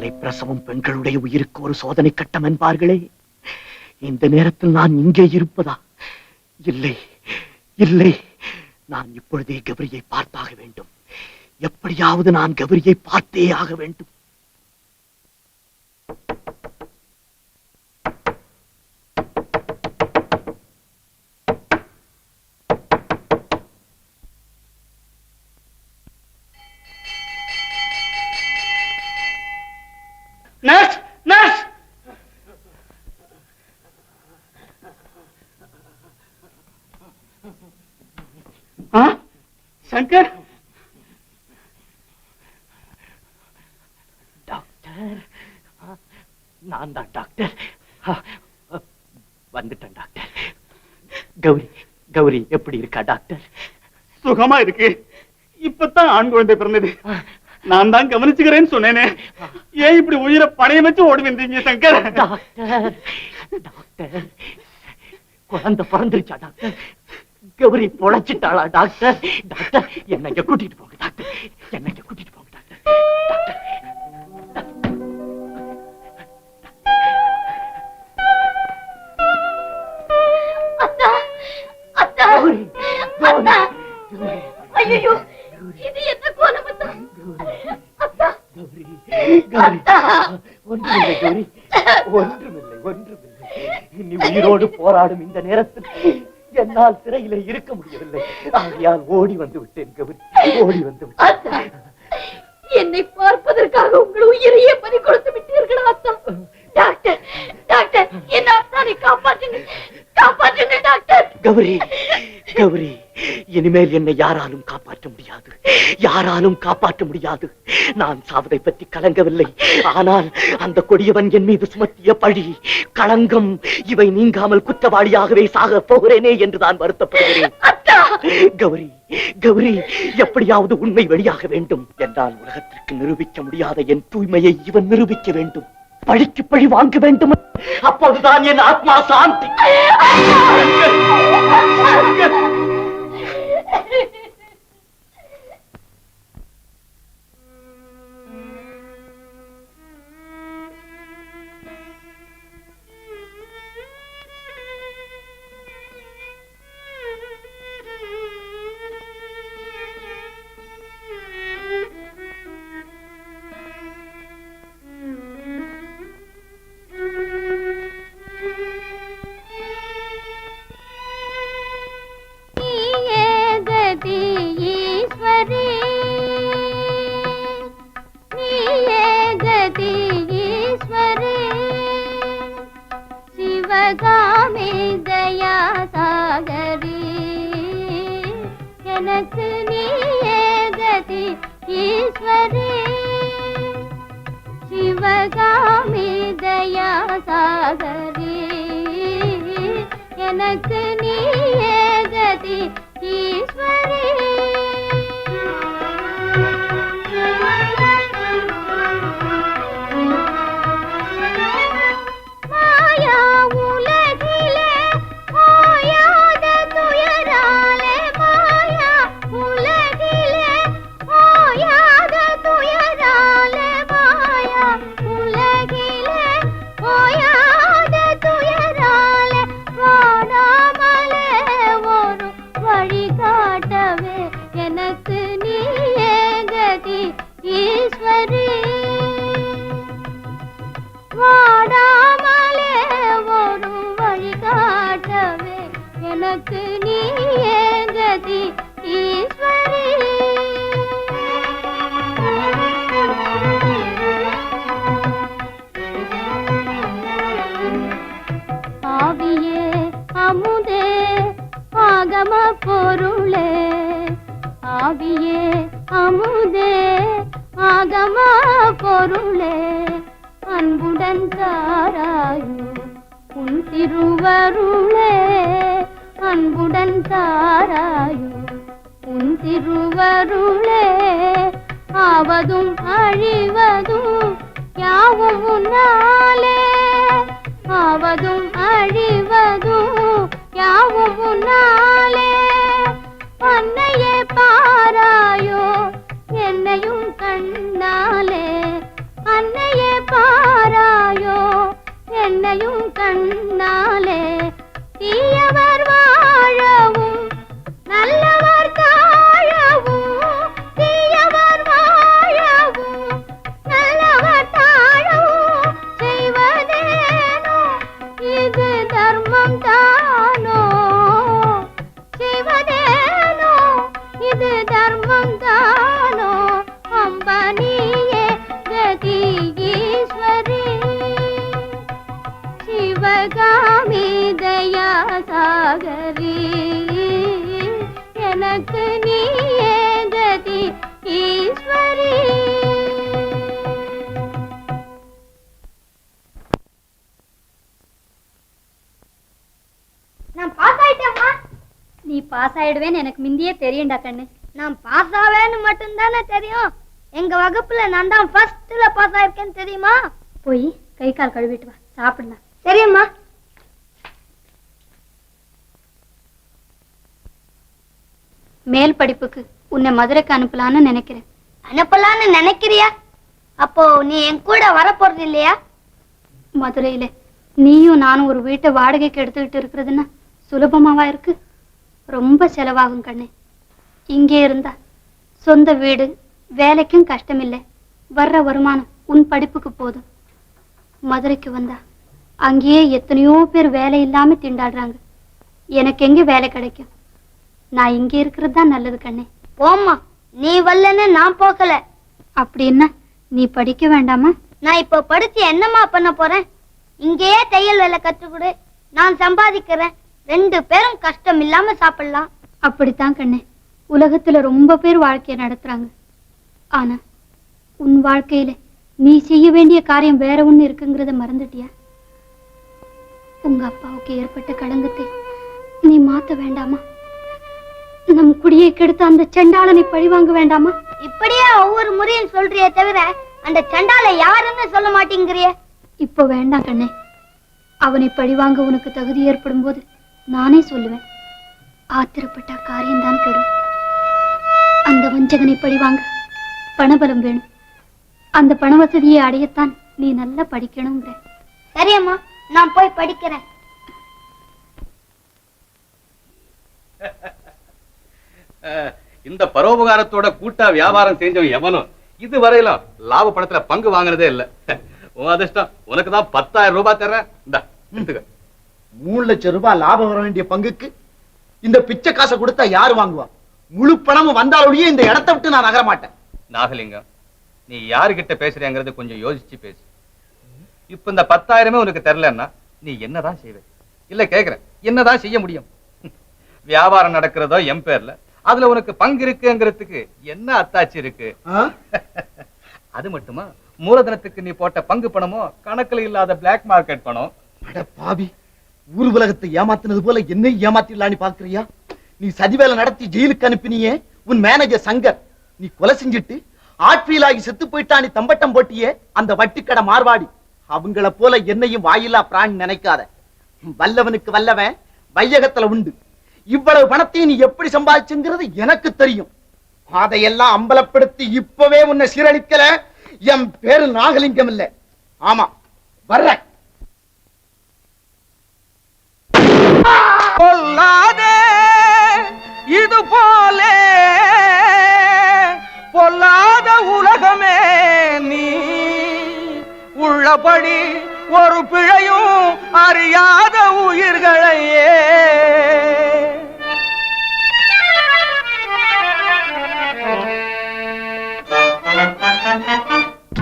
தலைப்பிரசவம் பெண்களுடைய உயிருக்கு ஒரு சோதனை கட்டம் என்பார்களே. இந்த நேரத்தில் நான் இங்கே இருப்பதா? இல்லை இல்லை. நான் இப்பொழுதே கௌரியை பார்த்தாக வேண்டும். எப்படியாவது நான் கௌரியை பார்த்தே ஆக வேண்டும். நர்ஸ் நர்ஸ் சங்கர் டாக்டர் நான் தான் டாக்டர் வந்துட்டேன் டாக்டர் கௌரி கௌரி எப்படி இருக்கா டாக்டர் சுகமா இருக்கு. இப்பதான் ஆண் குழந்தை பிறந்தது. நான் தான் கவனிச்சுக்கிறேன்னு சொன்னேனே. ஏன் இப்படி உயிரை பணைய வச்சு ஓடி வந்தீங்க சங்கர்? Doctor doctor. குழந்தை பிறந்துருச்சா டாக்டர்? கௌரி பொழைச்சிட்டாளா டாக்டர்? டாக்டர் என்னை இங்க கூட்டிட்டு போங்க டாக்டர். என்னை இங்க கூட்டிட்டு போங்க டாக்டர். டாக்டர் அத்தா அத்தா கௌரி, கௌரி, ஐயோ இது என்ன கோலம் அத்தா அத்தா கௌரி, கௌரி. ஒன்றுமில்லை கௌரி. ஒன்றுமில்லை ஒன்றுமில்லை. நீ உயிரோடு போராடும் இந்த நேரத்தில் என்னால் சிறையில இருக்க முடியவில்லை. ஆகையால் ஓடி வந்து விட்டேன் கௌரி. ஓடி வந்து விட்டேன். என்னை பார்ப்பதற்காக உங்கள் உயிரையே பறி கொடுத்து விட்டீர்களா அத்தா டாக்டர் டாக்டர் என்ன காப்பாற்றுங்க காப்பாற்றுங்க டாக்டர். கௌரி கௌரி இனிமேல் என்னை யாராலும் காப்பாற்ற முடியாது. யாராலும் காப்பாற்ற முடியாது. நான் சாவதை பற்றி கலங்கவில்லை. ஆனால் அந்த கொடியவன் என் மீது சுமத்திய பழி களங்கம் இவை நீங்காமல் குற்றவாளியாகவே சாக போகிறேனே என்று நான் வருத்தப்படுகிறேன். அத்தா! கௌரி கௌரி எப்படியாவது உண்மை வெளியாக வேண்டும். என்றால் உலகத்திற்கு நிரூபிக்க முடியாத என் தூய்மையை இவன் நிரூபிக்க வேண்டும். பழிக்கு பழி வாங்க வேண்டும். அப்போதுதான் என் ஆத்மா சாந்தி. கதி ஈஸ்வரி சிவகாமி தயா சாகரி எனக்கு நீயே கதி ஈஸ்வரி சிவகாமி தயா சாகரி எனக்கு நீயே கதி பொருளே அன்புடன் தாராயோ உன் திருவருளே. அன்புடன் தாராயோ உன் திருவருளே. ஆவதும் அழிவதும் யாவும் உன்னாலே. ஆவதும் அழிவதும் யாவும் உன்னாலே. அன்னையே பாராயோ என்னையும் கண்ணாலே. பாஸ் ஆயிடுவேன்னு எனக்கு முந்தியே தெரியும்டா கண்ணு நான் பாஸ் ஆவேன்னு மட்டும்தானே தெரியும். எங்க வகுப்புல நான் தான் ஃபர்ஸ்ட்ல பாஸ் ஆயிருக்கேன்னு தெரியுமா? போய் கை கால் கழுவிட்டு வா. சாப்பிடலாம் சரிம்மா. மேல் படிப்புக்கு உன்னை மதுரைக்கு அனுப்பலான்னு நினைக்கிறேன். அனுப்பலான்னு நினைக்கிறியா? அப்போ நீ என் கூட வரப்போறது இல்லையா? மதுரையில நீயும் நானும் ஒரு வீட்டை வாடகைக்கு எடுத்துக்கிட்டு இருக்கிறதுன்னா சுலபமாவா இருக்கு? ரொம்ப செலவாகும் கண்ணே. இங்கே இருந்தா சொந்த வீடு வேலைக்கும் கஷ்டமில்லை. வர்ற வருமானம் உன் படிப்புக்கு போதும். மதுரைக்கு வந்தா அங்கேயே எத்தனையோ பேர் வேலை இல்லாம திண்டாடுறாங்க. எனக்கு எங்க வேலை கிடைக்கும்? நான் இங்கே இருக்கிறது தான் நல்லது கண்ணே. போம்மா நீ வரலன்னு நான் போகல. அப்படின்னா நீ படிக்க வேண்டாமா? நான் இப்போ படிச்சு என்னம்மா பண்ண போறேன்? இங்கேயே தையல் வேலை கற்றுக்கொடு நான் சம்பாதிக்கிறேன். ரெண்டு பேரும் கஷ்டம் இல்லாம சாப்பிடலாம். அப்படித்தான் கண்ணே. உலகத்துல ரொம்ப பேர் வாழ்க்கைய நடத்துறாங்க. ஆனா உன் வாழ்க்கையில நீ செய்ய வேண்டிய காரியம் வேற ஒண்ணு இருக்குங்கிறத மறந்துட்டியா? உங்க அப்பாவுக்கு ஏற்பட்ட களங்கத்தை நீ மாத்த வேண்டாமா? நம் குடியை கெடுத்த அந்த செண்டாளனை பழிவாங்க வேண்டாமா? இப்படியே ஒவ்வொரு முறையும் சொல்றியே தவிர அந்த சண்டால யாருன்னு சொல்ல மாட்டேங்கிறியே? இப்போ வேண்டாம் கண்ணே. அவனை பழிவாங்க உனக்கு தகுதி ஏற்படும் போது நானே சொல்லுவேன். ஆத்திரப்பட்ட காரியம்தான் கெடும். அந்த வஞ்சகனை பழிவாங்க பணபலம் வேணும். அந்த பண வசதியை அடையத்தான் நீ நல்லா படிக்கணுங்கிற சரியம்மா நான் போய் படிக்கிறேன். இந்த பரோபகாரத்தோட கூட்டா வியாபாரம் செஞ்சவன் எவனும் இது வரையிலும் லாப பணத்துல பங்கு வாங்கினதே இல்ல. உன் அதிர்ஷ்டம் உனக்கு தான் பத்தாயிரம் ரூபாய் தர்றேன். இந்தா மூணு லட்சம் ரூபாய் லாபம் வர வேண்டிய பங்குக்கு இந்த பிச்சை காசை கொடுத்தா யாரு வாங்குவா? முழு பணமும் வந்தாலொழியே இந்த இடத்தை விட்டு நான் நகர மாட்டேன். நாகலிங்கம் நீ யாருகிட்ட பேசுறேங்கிறது கொஞ்சம் யோசிச்சு பேசு. இப்ப இந்த பத்தாயிரமே உனக்கு தரலன்னா நீ என்னதான் செய்வே? இல்ல கேக்குறேன். என்னதான் செய்ய முடியும்? வியாபாரம் நடக்கிறதோ என் பேர்ல. அதுல உனக்கு பங்கு இருக்குங்கிறதுக்கு என்ன அத்தாச்சி இருக்கு? அது மட்டுமா? மூலதனத்துக்கு நீ போட்ட பங்கு பணமோ கணக்குல இல்லாத பிளாக் மார்க்கெட் பணம். பாவி. ஊர் உலகத்தை ஏமாத்தினது போல என்னை ஏமாத்திடலான்னு பாக்குறியா நீ சதிவேலை நடத்தி ஜெயிலுக்கு அனுப்பினியே உன் மேனேஜர் சங்கர். நீ கொலை செஞ்சுட்டு ஆட்பியலாகி செத்து போயிட்டானி தம்பட்டம் போட்டியே அந்த வட்டிக்கடை மார்வாடி. அவங்கள போல என்னையும் வாயிலா பிராணி நினைக்காத. வல்லவனுக்கு வல்லவன் வையகத்துல உண்டு. இவ்வளவு பணத்தையும் நீ எப்படி சம்பாதிச்சுங்கிறது எனக்கு தெரியும். அதையெல்லாம் அம்பலப்படுத்தி இப்பவே உன்னை சீரழிக்கல. என் பேரு நாகலிங்கம் இல்ல. ஆமா வர்றேன். பொல்லாதே இது போலே. பொல்லாத உலகமே நீ. உள்ளபடி ஒரு பிழையும் அறியாத உயிர்களையே.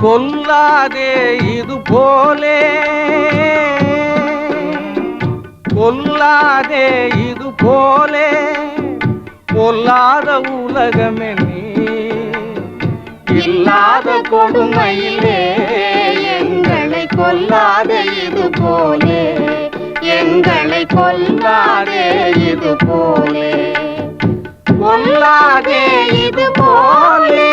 கொல்லாதே இது போலே. பொல்லாதே இது போலே பொல்லாத உலகமே நீ. இல்லாத கொடுமையிலே எங்களை கொல்லாத இது போலே எங்களை கொல்லாதே இது போலே கொல்லாதே இது போலே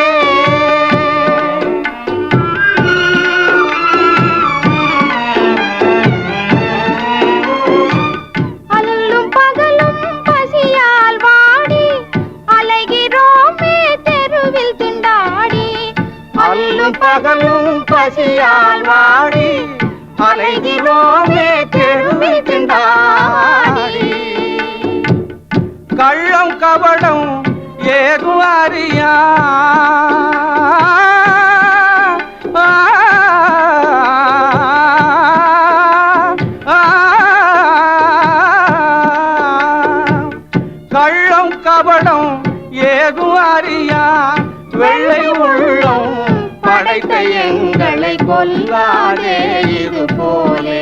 அல்லும் பகலும் பசியால் வாடி அலைகிறோமே தெருவில் கள்ளம் கபடம் ஏதும் அறியா படைத்த எங்களை கொல்லாதே இது போலே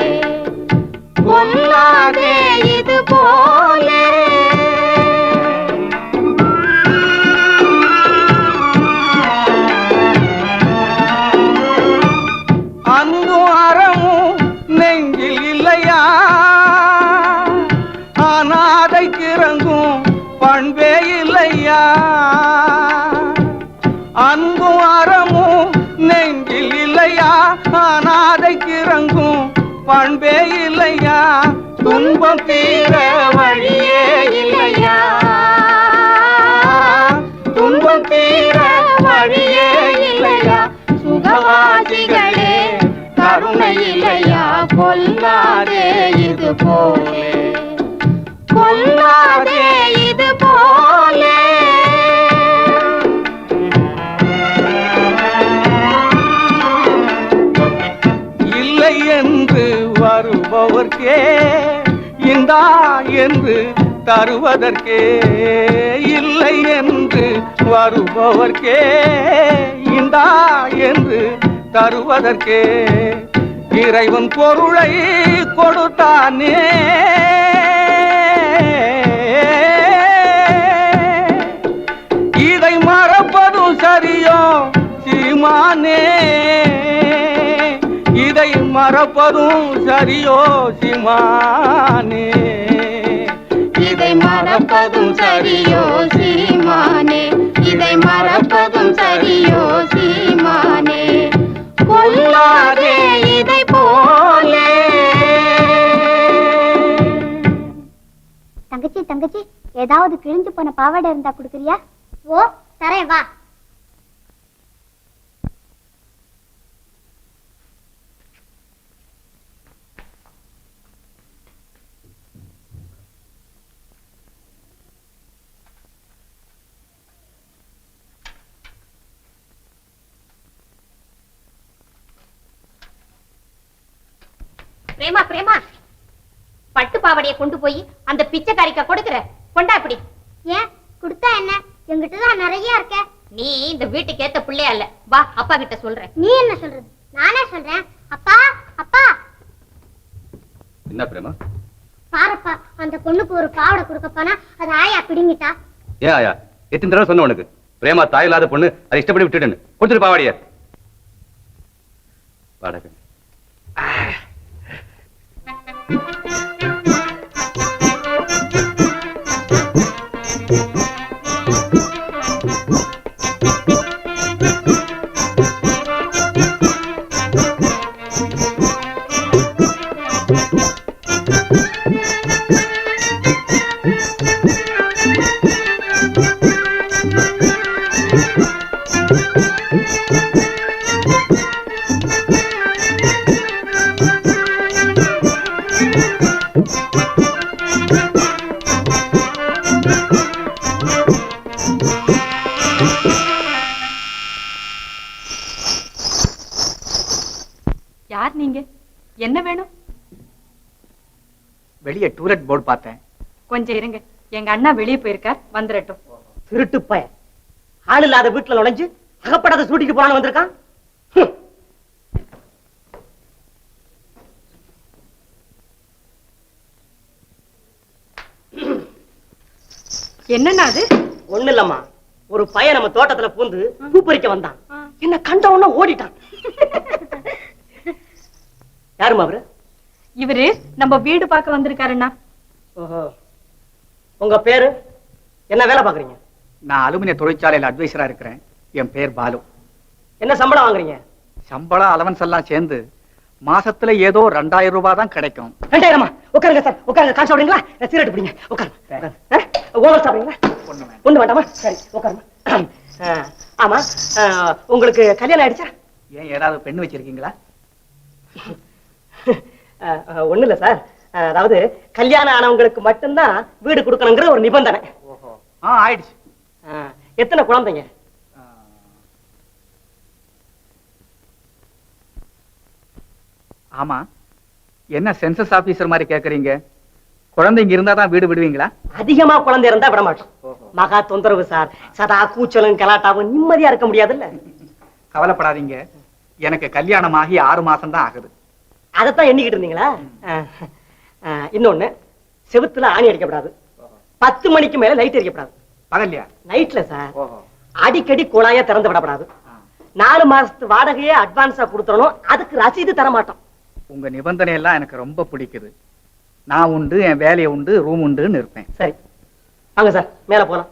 கொல்லாதே இது போலே அன்பும் அறமும் நெஞ்சில் இல்லையா? பண்பே இல்லையா? அன்பும் அறமும் நெஞ்சில் இல்லையா? அனாதைக்கு இறங்கும் பண்பே இல்லையா? துன்பம் தீர வழியே இல்லையா? துன்பம் தீர வழியே இல்லையா? சுகவாசிகளே கருணை இல்லையா? கொல்லாதே இது போலே. கொல்லாதே இது போலே. வருபவர்க்கே இந்தா என்று தருவதற்கே இல்லை என்று வருபவர்க்கே இந்தா என்று தருவதற்கே. இறைவன் பொருளை கொடுத்தானே. இதை மறப்பதும் சரியோ சீமானே. இதை மறப்பதும் சரியோ சீமானே? இதை மறப்பதும் சரியோ சீமானே? இதை மறப்பதும் சரியோ சீமானே? கொல்லாதே இதை போலே. தங்கச்சி தங்கச்சி ஏதாவது கிழிஞ்சு போன பாவாடை இருந்தா கொடுக்குறியா? ஓ தரேன் வா. பிரேமா பிரேமா. பட்டு பாவாடைய கொண்டு போய் அந்த பிச்சைக்காரிக்க கொடுக்குற. கொண்டா அப்படி ஏன்? கொடுத்தா என்ன? எங்கிட்ட தான் நிறைய இருக்க. நீ இந்த வீட்டுக்கு ஏத்த பிள்ளையா இல்ல. வா அப்பா கிட்ட சொல்றேன். நீ என்ன சொல்றது? நானே சொல்றேன். அப்பா அப்பா. என்ன பிரேமா? பாருப்பா அந்த பொண்ணுக்கு ஒரு பாவாடை கொடுக்க போனா அது ஆயா பிடுங்கிட்டா? ஏன் ஆயா எத்தனை தடவை சொன்ன உனக்கு? பிரேமா தாய் இல்லாத பொண்ணு அதை இஷ்டப்படி விட்டுட்டேன்னு கொடுத்துட்டு பாவாடிய. வாடகை. Thank you. யார் நீங்க? என்ன வேணும்? வெளியே டூலெட் போர்டு பார்த்தேன். கொஞ்சம் இருங்க. எங்க அண்ணா வெளியே போயிருக்கார். வந்துடட்டும் திருட்டு பய ஆள் இல்லாத வீட்டுல நுழைஞ்சு அகப்படாத சூட்டிக்கு போறான்னு வந்திருக்கான். என்னண்ணா அது? ஒண்ணு இல்லம்மா. ஒரு பையன் நம்ம தோட்டத்துல பூந்து பூ பறிக்க வந்தான். என்ன கண்ட உடனே ஓடிட்டான். யாருமா அவரு இவரு நம்ம வீடு பார்க்க வந்திருக்காருண்ணா. ஓஹோ. உங்க பேரு? என்ன வேலை பாக்குறீங்க நான் அலுமினிய தொழிற்சாலையில அட்வைசரா இருக்கிறேன். என் பேர் பாலு. என்ன சம்பளம் வாங்குறீங்க? சம்பளம் அலவன்ஸ் எல்லாம் சேர்ந்து மாசத்துல ஏதோ ரெண்டாயிரம் ரூபாய் தான் கிடைக்கும். ரெண்டாயிரமா? உட்காருங்க சார். உட்காருங்க. காசு சாப்பிடுங்களா சீரட் பிடிங்க. உட்காருங்க. ஓவர் சாப்பிடுங்களா ஒண்ணு வேண்டாம். சரி உட்காருமா ஆமா. உங்களுக்கு கல்யாணம் ஆயிடுச்சா? ஏன் ஏதாவது பெண் வச்சிருக்கீங்களா? ஒண்ணு இல்ல சார். அதாவது கல்யாணம் ஆனவங்களுக்கு மட்டும்தான் வீடு கொடுக்கணுங்கிற ஒரு நிபந்தனை. ஆயிடுச்சு. எத்தனை குழந்தைங்க? ஆமா. என்ன சென்சஸ் ஆபீசர் மாதிரி கேக்குறீங்க? குழந்தைங்க இருந்தா தான் வீடு விடுவீங்களா? அதிகமா குழந்தை இருந்தா விட மாட்டோம். மகா தொந்தரவு சார். சதா கூச்சலும் கலாட்டாவும் நிம்மதியா இருக்க முடியாதுல்ல? கவலைப்படாதீங்க. எனக்கு கல்யாணம் ஆகி ஆறு மாசம் தான் ஆகுது. அதைத்தான் எண்ணிக்கிட்டு இருந்தீங்களா? இன்னொன்னு செவுத்துல ஆணி அடிக்கப்படாது. பத்து மணிக்கு மேல லைட் எரிக்கப்படாது. பகல்லையா? நைட்ல சார். அடிக்கடி குழாய திறந்து விடப்படாது. நாலு மாசத்து வாடகையே அட்வான்ஸா கொடுத்துடணும். அதுக்கு ரசீது தர மாட்டோம் உங்க நிபந்தனை எல்லாம் எனக்கு ரொம்ப பிடிக்குது. நான் உண்டு என் வேலையை உண்டு ரூம் உண்டுன்னு இருப்பேன். சரி. வாங்க சார் மேல போலாம்.